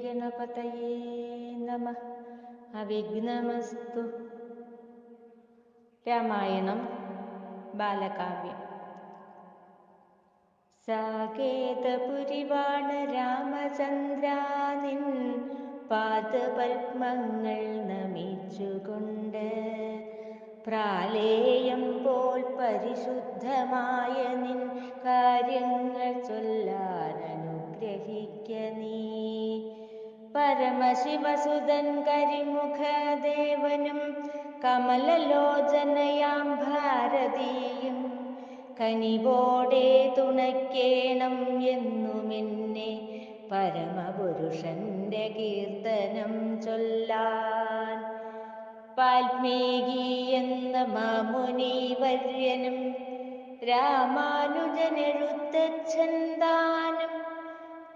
ഗണപതയേ നമ അവിഘ്നമസ്തു രാമായണം ബാലകാവ്യം സാകേതപുരിവാണ രാമചന്ദ്രാനിൻ പാദപത്മങ്ങൾ നമിച്ചുകൊണ്ട് പ്രാലേയം പോൽ പരിശുദ്ധമായ നിൻ കാര്യങ്ങൾ ചൊല്ലാൻ അനുഗ്രഹിക്ക നീ പരമശിവസുതൻ കരിമുഖദേവനും കമലലോചനയാം ഭാരതിയും കനിവോടെ തുണയ്ക്കേണം എന്നുമെന്നെ പരമപുരുഷന്റെ കീർത്തനം ചൊല്ലാൻ. വാൽമീകി എന്ന മാമുനിവര്യനും രാമാനുജനെഴുത്തച്ഛൻ താനും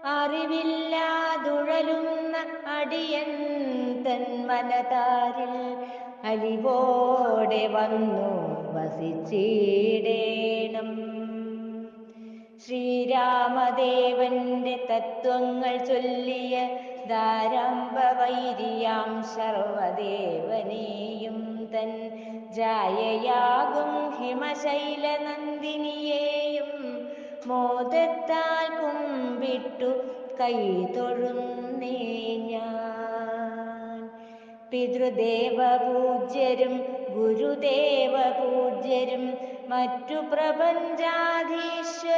അറിവില്ലാതുഴലുന്ന അടിയൻ തൻ മനതാരിൽ അലിവോടെ വന്നു വസിച്ചിടേണം. ശ്രീരാമദേവന്റെ തത്വങ്ങൾ ചൊല്ലിയ ധാരാംബവൈരിയാം സർവദേവനെയും തൻ ജായയാകും ഹിമശൈല നന്ദിനിയെയും മോദത്താൽ കുമ്പിട്ടു കൈ തൊഴുന്നേ ഞാൻ. പിതൃദേവ പൂജ്യരും ഗുരുദേവ പൂജ്യരും മറ്റു പ്രപഞ്ചാധീശ്വരും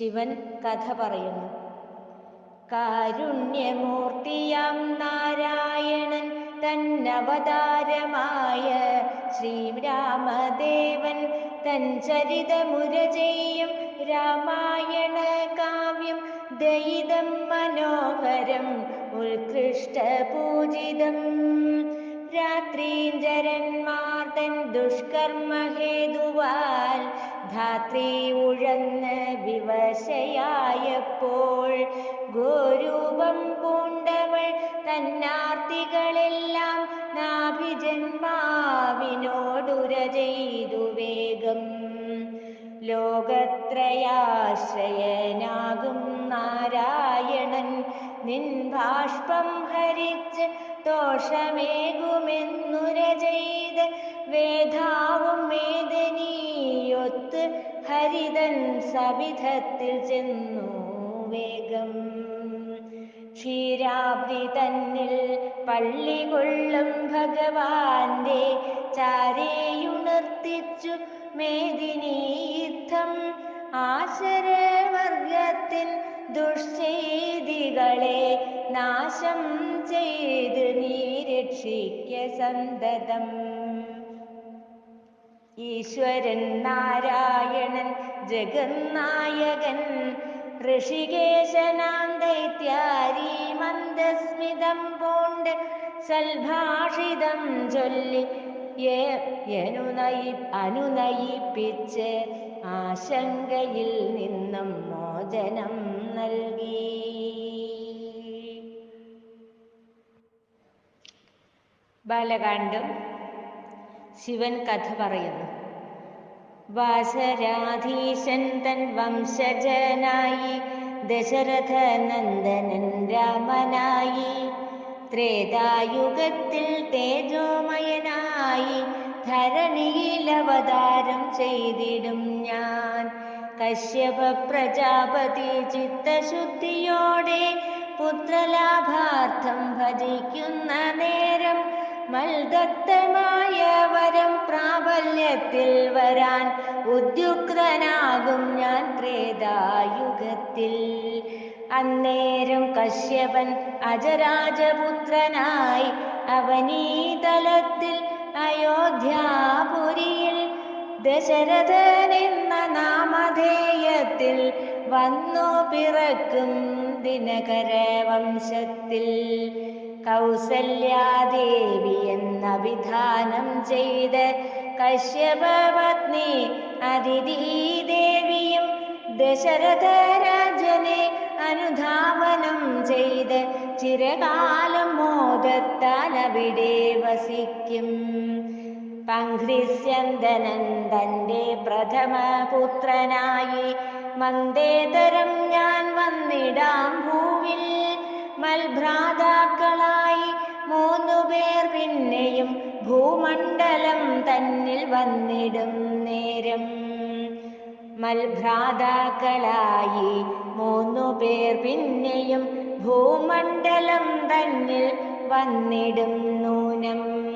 ശിവൻ കഥ പറയുന്നു. കാരുണ്യമൂർത്തിയാം നാരായണൻ തന്നവതാരമായ ശ്രീരാമദേവൻ തൻ ചരിതമുര ചെയ്യും രാമായണ കാവ്യം ദൈതം മനോഹരം ഉത്കൃഷ്ട പൂജിതം. രാത്രീഞ്ചരന്മാർ തൻ ദുഷ്കർമ്മഹേതുവാൽ ധാത്രി ഉഴന്ന് വിവശയായപ്പോൾ ഗോരൂപം പൂണ്ടവൾ തന്നാർത്തികളെല്ലാം നാഭിജന്മാവിനോടുര ചെയ്തു വേഗം. ലോകത്രയാശ്രയനാകും നാരായണൻ. നിൻ ബാഷ്പം ഹരിച്ച് ദോഷമേകുമെന്നുര ചെയ്ത് വേധാവും മേദനിയൊത്ത് ഹരിതൻ സവിധത്തിൽ ചെന്നു വേഗം. ക്ഷീരാബ്ദി തന്നിൽ പള്ളി കൊള്ളും ഭഗവാന്റെ ചാരയുണർത്തിച്ചു മേദിനീർത്ഥം ആശരവർഗത്തിൻ ദുഷ്ചെയ്തികളെ നാശം ചെയ്ത് നീ രക്ഷിക്ക സന്തതം. ഈശ്വരൻ നാരായണൻ ജഗന്നായകൻ ഋഷികേശനാം ദൈത്യാരി മന്ദസ്മിതം പൂണ്ട് സൽഭാഷിതം ചൊല്ലി അനുനയിപ്പിച്ച് ആശങ്കയിൽ നിന്നും മോചനം നൽകി. ബാലകാണ്ഡം ശിവൻ കഥ പറയുന്നു. വാസരാധീശൻ തൻ വംശജനായി ദശരഥ നന്ദനൻ രാമനായി ത്രേതായുഗത്തിൽ തേജോമയനായി ധരണിയിൽ അവതാരം ചെയ്തിടും ഞാൻ. കശ്യപ പ്രജാപതി ചിത്തശുദ്ധിയോടെ പുത്രലാഭാർത്ഥം ഭജിക്കുന്ന നേരം മൽദത്തമായ വരം പ്രാബല്യത്തിൽ വരാൻ ഉദ്യുക്തനാകും ഞാൻ ത്രേതായുഗത്തിൽ. അന്നേരം കശ്യപൻ അജരാജപുത്രനായി അവനീതലത്തിൽ അയോധ്യാപുരിയിൽ ദശരഥൻ എന്ന നാമധേയത്തിൽ വന്നു പിറക്കും ദിനകര വംശത്തിൽ കൗസല്യാദേവി എന്ന വിധാനം ചെയ്ത് കശ്യപത്നി അതിഥി ദേവിയും ദശരഥ രാജനെ അനുധാവനം ചെയ്ത് ചിരകാലം മോദത്താൽ അവിടെ വസിക്കും. പങ്ക്രിസ്യന്തനൻ തന്റെ പ്രഥമ പുത്രനായി മന്ദേതരം ഞാൻ വന്നിടാം ഭൂവിൽ മൽഭ്രാതാക്കളായി മൂന്നു പേർ പിന്നെയും ഭൂമണ്ഡലം തന്നിൽ വന്നിടും നേരം. മൽഭ്രാതാക്കളായി മൂന്നു പേർ പിന്നെയും ഭൂമണ്ഡലം തന്നിൽ വന്നിടും നൂനം.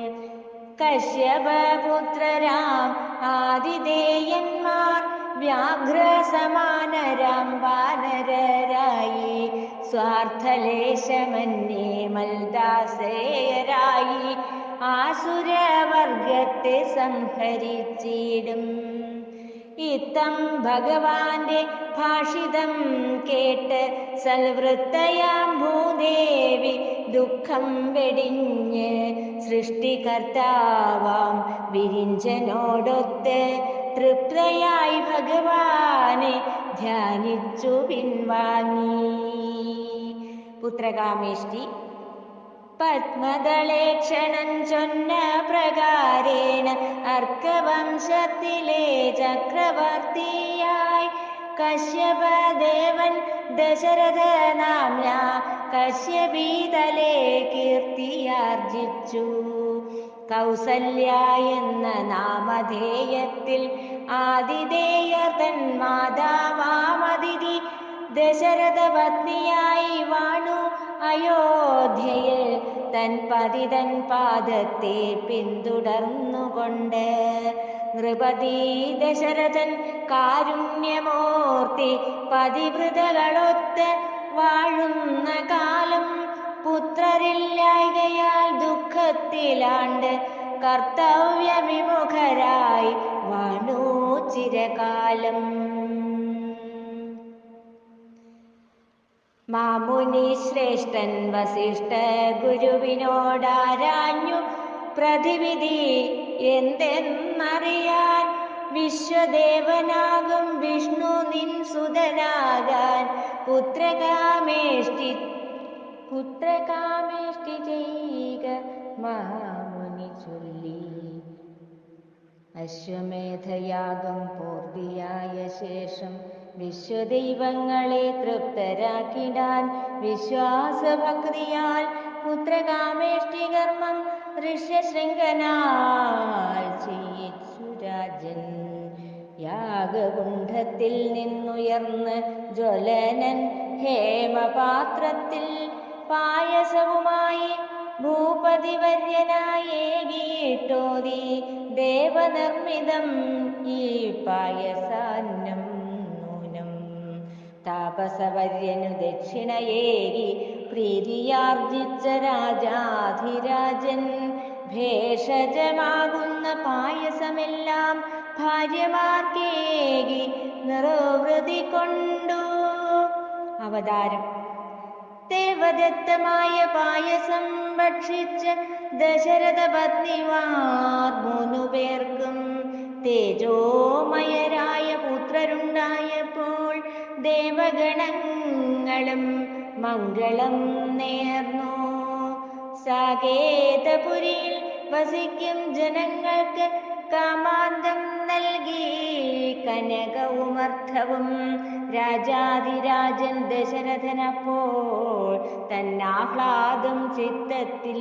കശ്യപപുത്രരാം ആതിഥേയന്മാർ വ്യാഘ്രസമാനരാം വാനരരായി സ്വാർത്ഥലേശമന്യേ മൽദാസേയരായി ആസുരവർഗത്തെ സംഹരിച്ചിടും. ഇത്തം ഭഗവാന്റെ ഭാഷിതം കേട്ട് സൽവൃത്തയാം ഭൂദേവി ദുഃഖം വെടിഞ്ഞ് സൃഷ്ടികർത്താവാം വിരിഞ്ചനോടൊത്ത് തൃപ്തയായി ഭഗവാനെ ധ്യാനിച്ചു പിൻവാങ്ങി. പുത്രകാമേഷ്ടി പത്മദളേക്ഷണം ചൊന്ന പ്രകാരേണ അർക്കവംശത്തിലെ ചക്രവർത്തിയായി. കശ്യപദേവൻ ദശരഥ നാമ്യ കശ്യപീതലേ കീർത്തിയാർജിച്ചു. കൗസല്യ എന്ന നാമധേയത്തിൽ ആതിഥേയ തൻ മാതാവാമതിഥി ദശരഥ പത്നിയായി വാണു അയോധ്യയിൽ തൻ പതിതൻ പാദത്തെ പിന്തുടർന്നുകൊണ്ട്. നൃപതി ദശരഥൻ കാരുണ്യമൂർത്തി പതിവൃതകളൊത്ത് വാഴുന്ന കാലം പുത്രരില്ലായകയാൽ ദുഃഖത്തിലാണ്ട് കർത്തവ്യ വിമുഖരായി വാണു ചിരകാലം. മാമുനി ശ്രേഷ്ഠൻ വസിഷ്ഠ ഗുരുവിനോടാരാഞ്ഞു പ്രതിവിധി എന്തെന്നറിയാൻ വിശ്വദേവനാകും വിഷ്ണു നിൻ സുതനാകാൻ പുത്രകാമേഷ്ടി പുത്രകാമേഷ്ടി ചെയ്യുക മാമുനി ചൊല്ലി. അശ്വമേധയാഗം പൂർത്തിയായ ശേഷം വിശ്വദൈവങ്ങളെ തൃപ്തരാക്കിടാൻ വിശ്വാസഭക്തിയാൽ പുത്രകാമേഷ്ടി കർമ്മം ഋഷ്യശൃംഖനാൽ ചെയ്യിച്ചു രാജൻ. യാഗകുണ്ഠത്തിൽ നിന്നുയർന്ന് ജ്വലനൻ ഹേമപാത്രത്തിൽ പായസവുമായി ഭൂപതിവര്യനായേകിയിട്ടോതി ദേവനിർമ്മിതം ഈ പായസാന്നം നൂനം. താപസവര്യനു ദക്ഷിണയേകി പ്രീതിയാർജിച്ച രാജാധിരാജൻ ഭേഷജമാകുന്ന പായസമെല്ലാം ഭാര്യമാർക്കേകി നിറവൃതി കൊണ്ടു. അവതാരം. ദേവദത്തമായ പായസം ഭക്ഷിച്ച് ദശരഥ പത്നിവാർമുനുപേർക്കും തേജോമയരായ പുത്രരുണ്ടായപ്പോൾ ദേവഗണങ്ങളും മംഗളം നേർന്നു. സാകേതപുരിയിൽ വസിക്കും ജനങ്ങൾക്ക് കാമാന്തം നൽകി. കനകവുമർത്ഥവും രാജാതിരാജൻ ദശരഥനപ്പോൾ തന്നാഹ്ലാദം ചിത്തത്തിൽ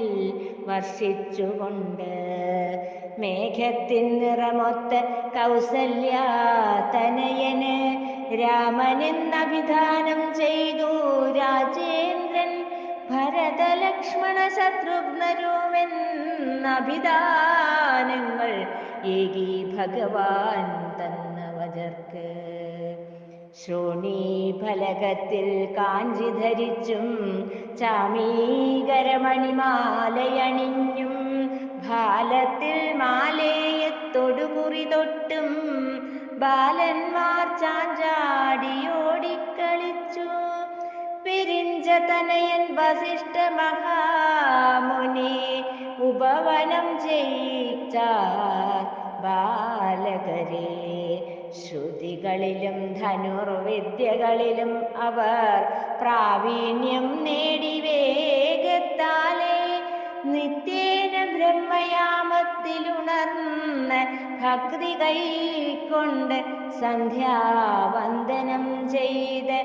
വർഷിച്ചുകൊണ്ട് മേഘത്തിൻ നിറമൊത്ത കൗസല്യ തനയന് രാമനെന്നഭിധാനം ചെയ്തു. രാജേന്ദ്രൻ ഭരതലക്ഷ്മണ ശത്രുഘ്നരുമെന്നഭിധാനങ്ങൾ ഏകീ ഭഗവാൻ തന്ന. വജർക്ക് ശ്രോണി ഫലകത്തിൽ കാഞ്ചി ധരിച്ചും ചാമീകരമണിമാലയണിഞ്ഞും ഭാലത്തിൽ മാലേയത്തൊടുകുറി തൊട്ടും ബാലന്മാർ ചാഞ്ചാടിയോടിക്കളിച്ചു. പിരിഞ്ചതനയൻ വസിഷ്ഠ മഹാമുനി ഉപവനം ചെയ്യിച്ചാർ ബാലകരെ. ശ്രുതികളിലും ധനുർവിദ്യകളിലും അവർ പ്രാവീണ്യം നേടി വേഗത്താലേ നിത്യേന ബ്രഹ്മയാമത്തിലുണർന്ന് ഭക്തി കൈക്കൊണ്ട് സന്ധ്യാവന്ദനം ചെയ്ത്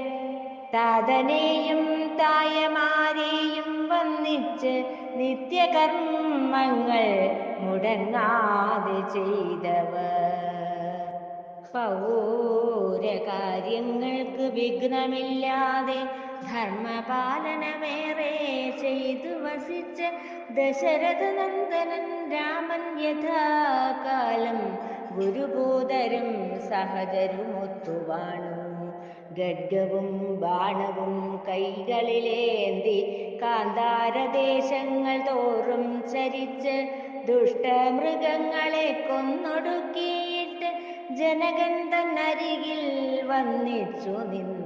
താതനെയും തായമാരെയും വന്നിച്ച് നിത്യകർമ്മങ്ങൾ മുടങ്ങാതെ ചെയ്തവർ. പൗരകാര്യങ്ങൾക്ക് വിഘ്നമില്ലാതെ ധർമ്മപാലനമേറെ ചെയ്തു വസിച്ച ദശരഥ നന്ദനൻ രാമൻ യഥാകാലം ഗുരുഭൂതരും സഹജരുമൊത്തുവാണു ഗഡ്ഗവും ബാണവും കൈകളിലേന്തി കാന്താരദേശങ്ങൾ തോറും ചരിച്ച് ദുഷ്ടമൃഗങ്ങളെ കൊന്നൊടുക്കിയിട്ട് ജനകൻ തന്നരികിൽ വന്നിച്ചു നിന്നു.